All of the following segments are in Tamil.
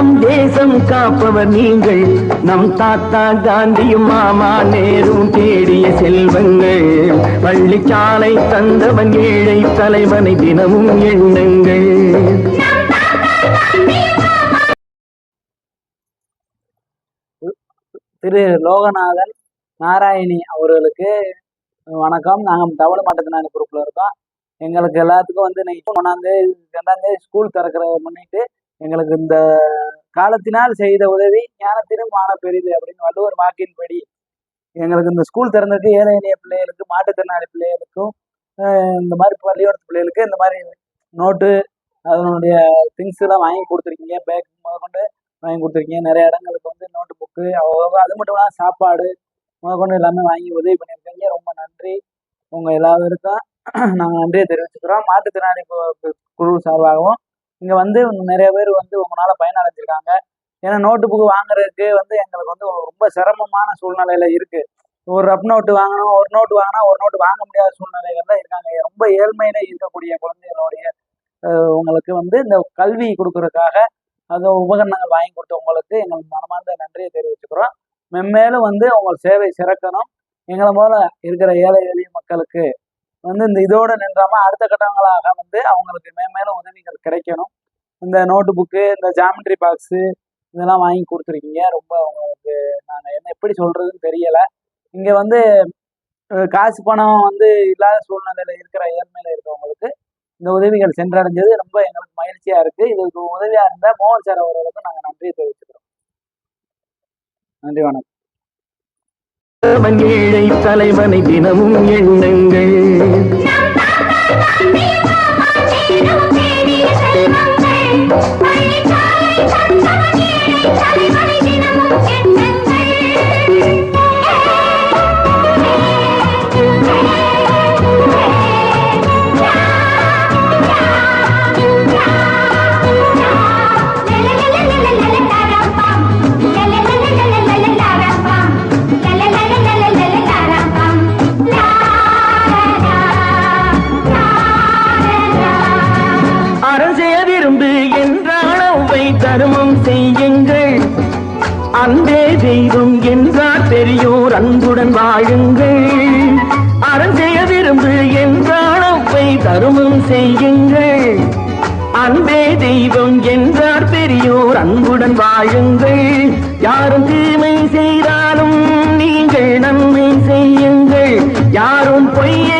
நம் தேசம் காப்பவர் நீங்கள். நம் தாத்தா காந்தியும் மாமா நேரும் தேடிய செல்வங்கள். பள்ளிச்சாலை தந்தவன் ஏழை தலைவனை தினமும் எண்ணுங்கள். திரு லோகநாதன் நாராயணி அவர்களுக்கு வணக்கம். நாங்கள் தமிழ் மாற்றுத்திறனாளி குரூப்பில் இருக்கோம். எங்களுக்கு எல்லாத்துக்கும் வந்து இன்னைக்கு ஒன்றாந்தேதி ரெண்டாந்தேதி ஸ்கூல் திறக்கிற முன்னிட்டு எங்களுக்கு இந்த காலத்தினால் செய்த உதவி ஞானத்திலும் மான பெரிது அப்படின்னு வள்ளுவர் வாக்கின்படி எங்களுக்கு இந்த ஸ்கூல் திறந்திருக்கு. ஏழை எளிய பிள்ளைகளுக்கு மாற்றுத்திறனாளி பிள்ளைகளுக்கும் இந்த மாதிரி பள்ளியோடத்து பிள்ளைகளுக்கு இந்த மாதிரி நோட்டு அதனுடைய திங்ஸ் எல்லாம் வாங்கி கொடுத்துருக்கீங்க. பேக் முதற்கொண்டு வாங்கி கொடுத்துருக்கீங்க. நிறைய இடங்களுக்கு வந்து நோட்டு புக்கு அது மட்டும் இல்லாமல் சாப்பாடு முதற்கொண்டு எல்லாமே வாங்கி உதவி பண்ணியிருக்கீங்க. ரொம்ப நன்றி. உங்கள் எல்லாருக்கும் நாங்கள் நன்றியை தெரிவிச்சுக்கிறோம். மாற்றுத்திறனாளி குழு சார்பாகவும் இங்கே வந்து நிறைய பேர் வந்து உங்களால் பயனடைஞ்சிருக்காங்க ஏன்னா நோட்டு புக்கு வாங்குறதுக்கு வந்து எங்களுக்கு வந்து ரொம்ப சிரமமான சூழ்நிலையில இருக்கு. ஒரு ரப் நோட்டு வாங்கணும் ஒரு நோட்டு வாங்கினா ஒரு நோட்டு வாங்க முடியாத சூழ்நிலைகள்ல இருக்காங்க. ரொம்ப ஏழ்மையில இருக்கக்கூடிய குழந்தைகளுடைய உங்களுக்கு வந்து இந்த கல்வி கொடுக்கறதுக்காக அந்த உபகரணங்கள் வாங்கி கொடுத்தவங்களுக்கு எங்களுக்கு மனமார்ந்த நன்றியை தெரிவிச்சுக்கிறோம். மென்மேலும் வந்து உங்கள் சேவை சிறக்கணும். எங்களை போல இருக்கிற ஏழை எளிய மக்களுக்கு வந்து இந்த இதோட நின்றாம அடுத்த கட்டங்களாக வந்து அவங்களுக்கு மேன்மேலும் உதவிகள் கிடைக்கணும். இந்த நோட்டு புக்கு இந்த ஜாமெட்ரி பாக்ஸு இதெல்லாம் வாங்கி கொடுத்துருக்கீங்க. ரொம்ப அவங்களுக்கு நாங்கள் என்ன எப்படி சொல்றதுன்னு தெரியல. இங்கே வந்து காசு பணம் வந்து இல்லாத சூழ்நிலையில இருக்கிற ஏழ்மையில இருக்கவங்களுக்கு இந்த உதவிகள் சென்றடைஞ்சது ரொம்ப எங்களுக்கு மகிழ்ச்சியா இருக்கு. இதுக்கு உதவியா இருந்த மோகன் சார் அவர்களுக்கு நாங்கள் நன்றியை தெரிவிச்சுக்கிறோம். நன்றி வணக்கம். அவன் ஏழை தலைவனை தினமும் எண்ணுங்கள். என்றால் தர்மம் செய்யுங்கள். அன்பே தெய்வம் என்றார் பெரியோர் அன்புடன் வாழுங்கள். அறம் செய்ய விரும்பு என்றால் அவை தர்மம் செய்யுங்கள். அன்பே தெய்வம் என்றார் பெரியோர் அன்புடன் வாழுங்கள். யாரும் தீமை செய்தாலும் நீங்கள் நன்மை செய்யுங்கள். யாரும் பொய்யை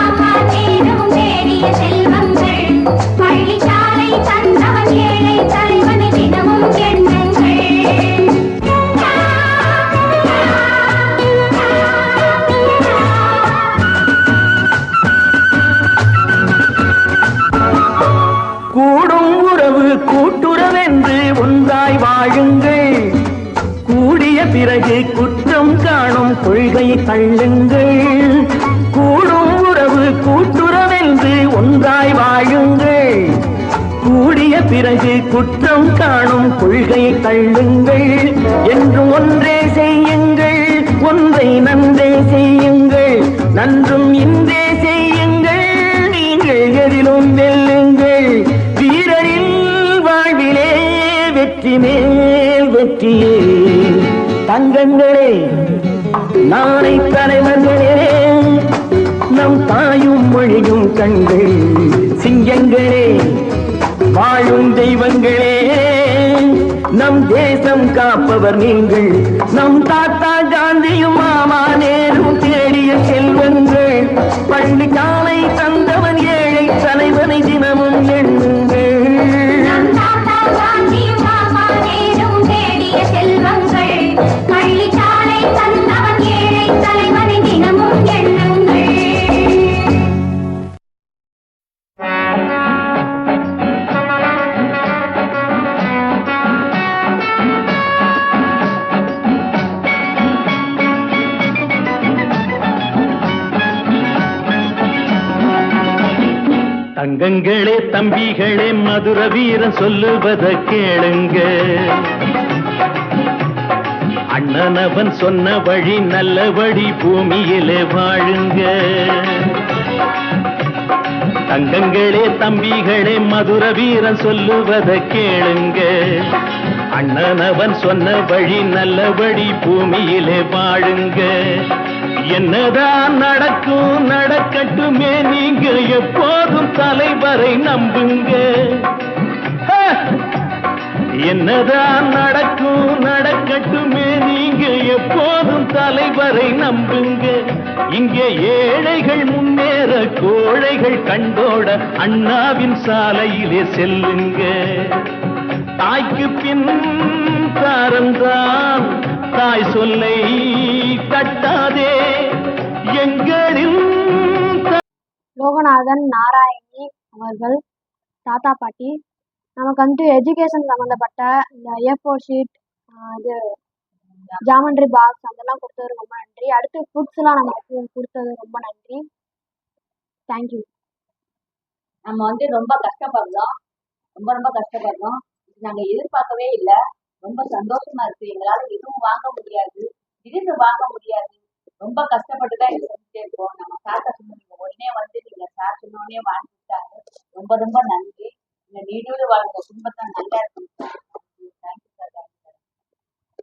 கொள்கையை தள்ளுங்கள். கூடும் உறவு கூட்டுறவென்று ஒன்றாய் வாழுங்கள். கூடிய பிறகு குற்றம் காணும் கொள்கையை தள்ளுங்கள். என்று ஒன்றே செய்யுங்கள். ஒன்றை நன்றே செய்யுங்கள். நன்றும் இன்றே செய்யுங்கள். நீங்கள் எதிலும் வெல்லுங்கள். வீரரின் வாழ்விலே வெற்றி மேல் வெற்றியே. தங்கங்களே நாளை தலைவர்களே நம் தாயும் மொழியும் கண்கள் சிங்கங்களே வாழும் தெய்வங்களே. நம் தேசம் காப்பவர் நீங்கள். நம் தாத்தா காந்தியும் மாமா நேரும் தேடிய செல்வங்கள். பள்ளி தங்கங்களே தம்பிகளே மதுர வீரன் சொல்லுவத கேளுங்க. அண்ணனவன் சொன்ன வழி நல்ல வழி பூமியிலே வாழுங்க. தங்கங்களே தம்பிகளே மதுர வீரன் சொல்லுவத கேளுங்க. அண்ணனவன் சொன்ன வழி நல்ல வழி பூமியிலே வாழுங்க. என்னதான் நடக்கும் நடக்கட்டுமே நீங்க எப்போதும் தலைவரை நம்புங்க. என்னதான் நடக்கும் நடக்கட்டுமே நீங்க எப்போதும் தலைவரை நம்புங்க. இங்கே ஏழைகள் முன்னேற கோழைகள் கண்டோட அண்ணாவின் சாலையிலே செல்லுங்க. தாய்க்கு பின் தாரந்தான் தாய் சொல்லை தட்டாதே. லோகநாதன் நாராயணி அவர்கள் தாத்தா பாட்டி. நமக்கு வந்துட்டு எஜுகேஷன் சம்மந்தப்பட்ட இந்த ஏஃபோர் ஃபோர் ஷீட் இது ஜாமெண்ட்ரி பாக்ஸ் அதெல்லாம் கொடுத்தது ரொம்ப நன்றி. அடுத்து ஃபுட்ஸ்லாம் நமக்கு கொடுத்தது ரொம்ப நன்றி. தேங்க்யூ நம்ம வந்து ரொம்ப கஷ்டப்படுறோம். ரொம்ப ரொம்ப கஷ்டப்படுறோம். நாங்கள் எதிர்பார்க்கவே இல்லை. ரொம்ப சந்தோஷமா இருக்கு. எங்களால எதுவும் வாங்க முடியாது. திடீர்னு வாங்க முடியாது. ரொம்ப கஷ்டப்பட்டு தான் இது செஞ்சுட்டே இருக்கோம். நம்ம தாத்தா சொன்னீங்க உடனே வந்து நீங்க சார் சொன்னோடனே ரொம்ப ரொம்ப நன்றி. இந்த நீடூர் வாழ்ந்த குடும்பத்தை நல்லா இருக்கும்